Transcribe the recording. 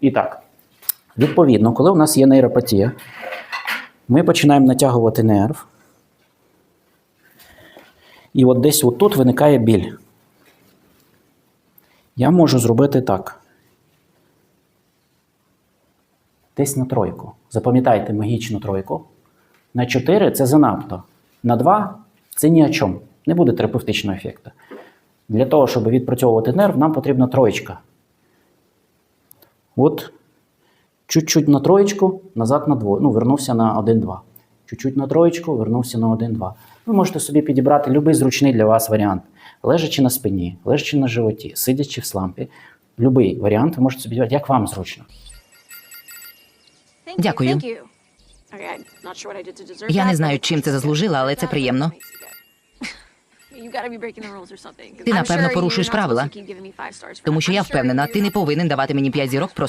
І так, відповідно, коли у нас є нейропатія, ми починаємо натягувати нерв. І от десь отут виникає біль. Я можу зробити так. Десь на тройку. Запам'ятайте магічну тройку. На 4 це занадто. На 2 це ні о чому. Не буде терапевтичного ефекту. Для того, щоб відпрацьовувати нерв, нам потрібна троєчка. От чуть-чуть на троєчку, назад на двоє. Ну, вернувся на 1-2. Чуть-чуть на троєчку, вернувся на 1-2. Ви можете собі підібрати будь-який зручний для вас варіант. Лежачи на спині, лежачи на животі, сидячи в слампі. Будь-який варіант ви можете собі підібрати, як вам зручно. Дякую. Я не знаю, чим це заслужила, але це приємно. Ти, напевно, порушуєш правила. Тому що я впевнена, ти не повинен давати мені 5 зірок просто